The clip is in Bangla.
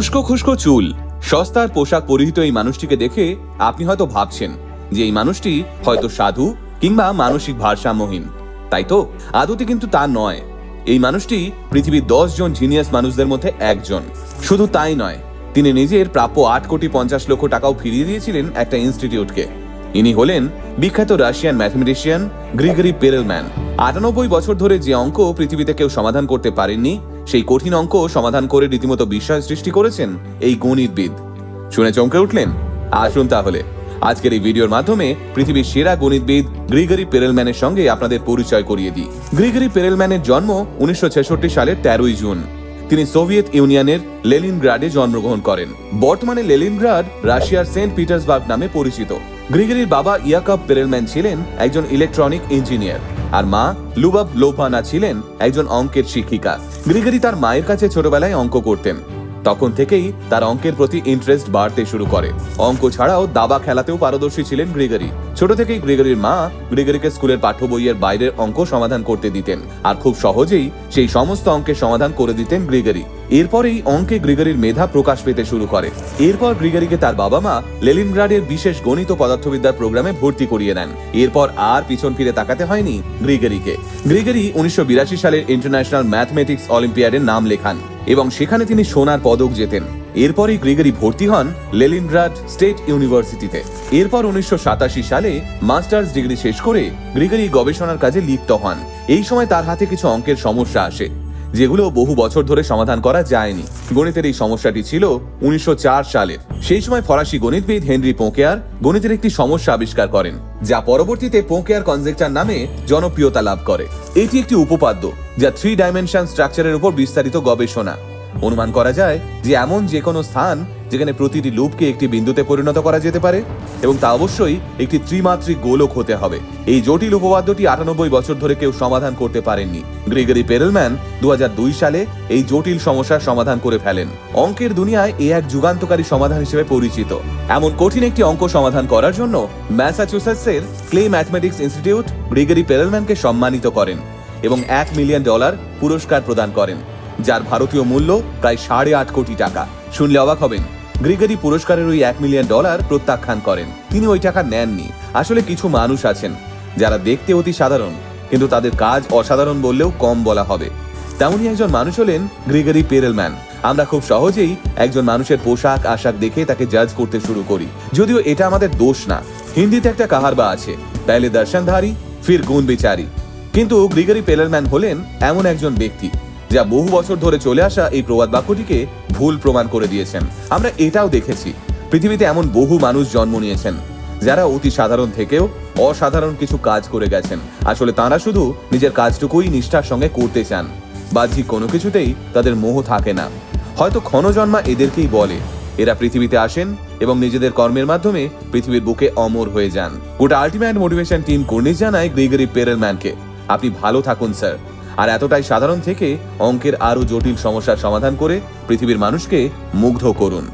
উস্কো খুস্কো চুল। সস্তার পোশাক পরিহিত এই মানুষটিকে দেখে আপনি হয়তো ভাবছেন যে এই মানুষটি হয়তো সাধু কিংবা মানসিক ভারসাম্যহীন। তাই তো? আদতে কিন্তু তা নয়। এই মানুষটি পৃথিবীর দশ জন জিনিয়াস মানুষদের মধ্যে একজন। শুধু তাই নয়, তিনি নিজের প্রাপ্য আট কোটি পঞ্চাশ লক্ষ টাকাও ফিরিয়ে দিয়েছিলেন একটা ইনস্টিটিউটকে ইনি হলেন বিখ্যাত রাশিয়ান ম্যাথমেটিশিয়ান গ্রিগরি পেরেলম্যান। আটানব্বই বছর ধরে যে অঙ্ক পৃথিবীতে কেউ সমাধান করতে পারেননি সেই কঠিন অঙ্ক সমাধান করে রীতিমতো বিস্ময় সৃষ্টি করেছেন এই গণিতবিদ। শুনে চমকে উঠলেন? আসুন তাহলে। আজকের এই ভিডিওর মাধ্যমে পৃথিবীর সেরা গণিতবিদ গ্রিগরি পেরেলম্যানের সঙ্গে আপনাদের পরিচয় করিয়ে দিই। গ্রিগরি পেরেলম্যানের জন্ম উনিশশো ছেষট্টি সালের তেরোই জুন। তিনি সোভিয়েত ইউনিয়নের লেলিনগ্রাডে জন্মগ্রহণ করেন। বর্তমানে লেলিনগ্রাড রাশিয়ার সেন্ট পিটার্সবার্গ নামে পরিচিত। গ্রিগরির বাবা ইয়াকব পেরেলম্যান ছিলেন একজন ইলেকট্রনিক ইঞ্জিনিয়ার। আর মা লুবাব লোপানা ছিলেন একজন অঙ্কের শিক্ষিকা। গ্রিগরি তার মায়ের কাছে ছোটবেলায় অঙ্ক করতেন। তখন থেকেই তার অঙ্কের প্রতি ইন্টারেস্ট বাড়তে শুরু করে। অঙ্ক ছাড়াও দাবা খেলাতেও পারদর্শী ছিলেন গ্রিগরি। ছোট থেকেই গ্রিগরির মা গ্রিগরিকে স্কুলের পাঠ্য বইয়ের বাইরের অঙ্ক সমাধান করতে দিতেন আর খুব সহজেই সেই সমস্ত অঙ্কের সমাধান করে দিতেন গ্রিগরি। এরপরেই অঙ্কে গ্রিগরির মেধা প্রকাশ পেতে শুরু করে। এরপর গ্রিগরিকে তার বাবা মা লেলিনগ্রাডের বিশেষ গণিত পদার্থবিদ্যার প্রোগ্রামে ভর্তি করিয়ে নেন এরপর আর পিছন ফিরে তাকাতে হয়নি গ্রিগরিকে। গ্রিগরি উনিশশো সালের ইন্টারন্যাশনাল ম্যাথমেটিক্স অলিম্পিয়াডের নাম লেখান। এবং সেখানে তিনি সোনার পদক জেতেন। এরপরই গ্রিগরি ভর্তি হন লেলিনগ্রাড স্টেট ইউনিভার্সিটিতে। এরপর উনিশশো সাতাশি সালে মাস্টার্স ডিগ্রি শেষ করে গ্রিগরি গবেষণার কাজে লিপ্ত হন। এই সময় তার হাতে কিছু অঙ্কের সমস্যা আসে। যেগুলো বহু বছর ধরে সমাধান করা যায়নি। গণিতের এই সমস্যাটি ছিল উনিশশো সালের। সেই সময় ফরাসি গণিতবিদ হেনরি পোঁকেয়ার গণিতের একটি সমস্যা আবিষ্কার করেন, যা পরবর্তীতে পোকেয়ার কনজেকচার নামে জনপ্রিয়তা লাভ করে। এটি একটি উপপাদ্য, যা থ্রি ডাইমেনশন স্ট্রাকচারের উপর বিস্তারিত গবেষণা। অনুমান করা যায় যে এমন যে কোনো স্থান যেখানে প্রতিটি লুপকে একটি বিন্দুতে পরিণত করা যেতে পারে এবং তা অবশ্যই একটি ত্রিমাত্রিক গোলক হতে হবে। এই জটিল উপপাদ্যটি আটানব্বই বছর ধরে কেউ সমাধান করতে পারেননি। গ্রিগরি পেরেলম্যান দু হাজার দুই সালে এই জটিল সমস্যার সমাধান করে ফেলেন। অঙ্কের দুনিয়ায় এ এক যুগান্তকারী সমাধান হিসেবে পরিচিত। এমন কঠিন একটি অঙ্ক সমাধান করার জন্য ম্যাসাচুসেটসের ক্লে ম্যাথমেটিক্স ইনস্টিটিউট গ্রিগরি পেরেলম্যানকে সম্মানিত করেন এবং এক মিলিয়ন ডলার পুরস্কার প্রদান করেন। যার ভারতীয় মূল্য প্রায় সাড়ে আট কোটি টাকা। শুনলে অবাক হবেন, গ্রিগরি পুরস্কারের ওই এক মিলিয়ন ডলার প্রত্যাখ্যান করেন। তিনি ওই টাকা নেননি। আসলে কিছু মানুষ আছেন, যারা দেখতে অতি সাধারণ, কিন্তু তাদের কাজ অসাধারণ বললেও কম বলা হবে। তেমনই একজন মানুষ হলেন গ্রিগরি পেরেলম্যান। আমরা খুব সহজেই একজন মানুষের পোশাক, আশাক দেখে তাকে জাজ করতে শুরু করি। যদিও এটা আমাদের দোষ না। হিন্দিতে একটা কাহারবা আছে তাইলে দর্শনধারী, ফির গুণ বিচারী। কিন্তু গ্রিগরি পেলেরম্যান হলেন এমন একজন ব্যক্তি। যা বহু বছর ধরে চলে আসা এই প্রবাদ বাক্যটিকে ভুল প্রমাণ করে দিয়েছেন। আমরা এটাও দেখেছি, পৃথিবীতে এমন বহু মানুষ জন্ম নিয়েছেন, যারা অতি সাধারণ থেকেও অসাধারণ কিছু কাজ করে গেছেন। আসলে তারা শুধু নিজের কাজটুকুই নিষ্ঠার সঙ্গে করতে চান বাহ্যিক কোনো কিছুতেই তাদের মোহ থাকে না। হয়তো ক্ষণজন্মা এদেরকেই বলে, এরা পৃথিবীতে আসেন এবং নিজেদের কর্মের মাধ্যমে পৃথিবীর বুকে অমর হয়ে যান। গোটা আলটিমেট মোটিভেশন টিম কর্নিশ জানায় গ্রিগরি পেরেলম্যানকে, আপনি ভালো থাকুন, স্যার। আর এতটাই সাধারণ থেকে অঙ্কের আরও জটিল সমস্যার সমাধান করে পৃথিবীর মানুষকে মুগ্ধ করুন।